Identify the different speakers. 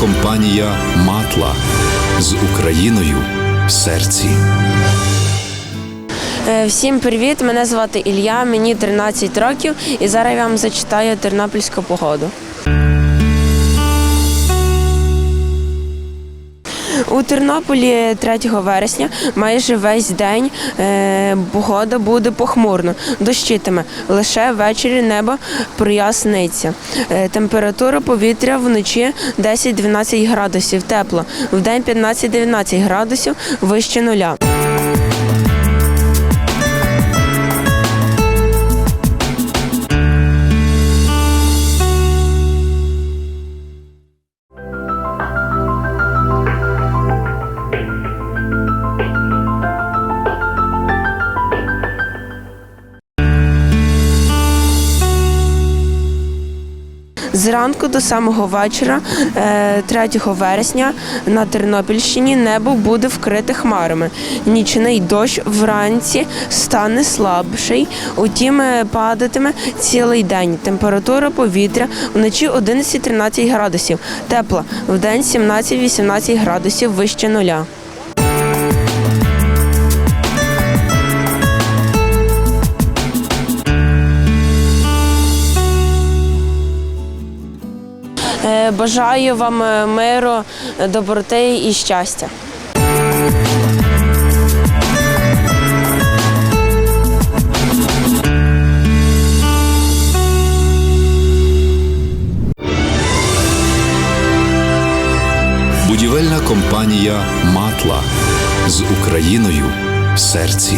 Speaker 1: компанія Матла з Україною в серці.
Speaker 2: Е, Всім привіт! Мене звати Ілля, мені 13 років, і зараз я вам зачитаю тернопільську погоду. У Тернополі 3 вересня майже весь день е, погода буде похмурно, дощитиме. Лише ввечері небо проясниться. Е, температура повітря вночі 10-12 градусів тепло, вдень 15-19 градусів вище нуля. Зранку до самого вечора, е, 3 вересня, на Тернопільщині небо буде вкрите хмарами. Нічний дощ вранці стане слабший, утім е, падатиме цілий день. Температура повітря вночі 11-13 градусів, тепла, вдень 17-18 градусів вище нуля. Бажаю вам е, миру, доброти і щастя.
Speaker 1: Будівельна компанія Матла з Україною в серці.